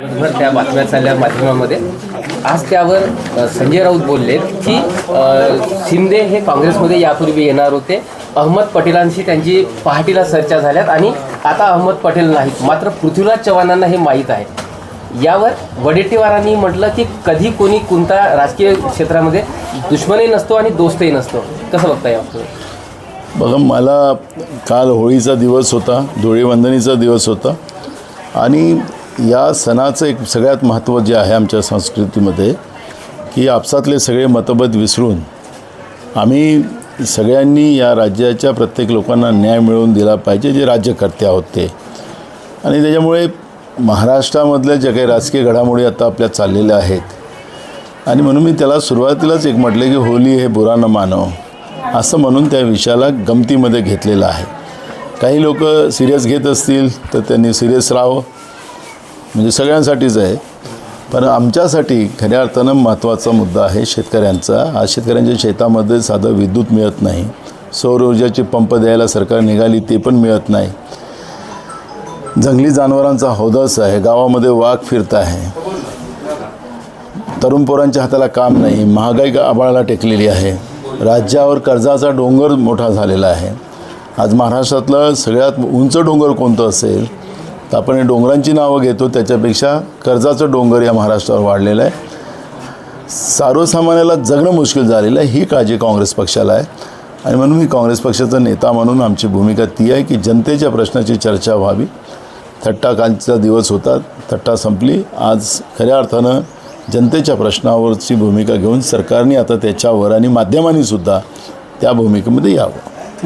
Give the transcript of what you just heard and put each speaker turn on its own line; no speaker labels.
दिवसभर त्या बातम्या चालल्या माध्यमामध्ये. आज त्यावर संजय राऊत बोलले की शिंदे हे काँग्रेसमध्ये यापूर्वी येणार होते. अहमद पटेलांशी त्यांची पहाटीला चर्चा झाल्यात आणि आता अहमद पटेल नाहीत. मात्र पृथ्वीराज चव्हाणांना हे माहीत आहे. यावर वडेट्टीवारांनी म्हटलं की कधी कोणी कोणता राजकीय क्षेत्रामध्ये दुश्मनही नसतो आणि दोस्तही नसतो. कसं बघता या
बघा मला काल होळीचा दिवस होता धुळीवंदनीचा दिवस होता. आणि या सणाचं एक सगळ्यात महत्त्व जे आहे आमच्या संस्कृतीमध्ये की आपसातले सगळे मतभेद विसरून आम्ही सगळ्यांनी या राज्याच्या प्रत्येक लोकांना न्याय मिळवून दिला पाहिजे जे राज्यकर्ते आहोत ते. आणि त्याच्यामुळे महाराष्ट्रामधल्या ज्या काही राजकीय घडामोडी आता आपल्या चाललेल्या आहेत आणि म्हणून मी त्याला सुरुवातीलाच एक म्हटलं की होली हे बुरा न मानव असं म्हणून त्या विषयाला गमतीमध्ये घेतलेलं आहे. काही लोक सिरियस घेत असतील तर त्यांनी सिरियस राहावं. म्हणजे सगळ्यांसाठीच आहे. पण आमच्यासाठी खऱ्या अर्थानं महत्त्वाचा मुद्दा आहे शेतकऱ्यांचा. आज शेतकऱ्यांच्या शेतामध्ये साधं विद्युत मिळत नाही. सौर ऊर्जाचे पंप द्यायला सरकार निघाली ते पण मिळत नाही. जंगली जनावरांचा हौदस आहे गावामध्ये वाघ फिरत आहे. तरुण पोरांच्या हाताला काम नाही महागाई का आबाळाला टेकलेली आहे. राज्यावर कर्जाचा डोंगर मोठा झालेला आहे. आज महाराष्ट्रातलं सगळ्यात उंच डोंगर कोणतं असेल? तर आपण हे डोंगरांची नावं घेतो. त्याच्यापेक्षा कर्जाचं डोंगर या महाराष्ट्रावर वाढलेलं आहे. सर्वसामान्याला जगणं मुश्किल झालेलं आहे. ही काळजी काँग्रेस पक्षाला आहे. आणि म्हणून मी काँग्रेस पक्षाचा नेता म्हणून आमची भूमिका ती आहे की जनतेच्या प्रश्नाची चर्चा व्हावी. थट्टा कालचा दिवस होता. थट्टा संपली. आज खऱ्या अर्थानं जनतेच्या प्रश्नावरची भूमिका घेऊन सरकारने आता त्याच्यावर आणि माध्यमांनी सुद्धा त्या भूमिकेमध्ये यावं.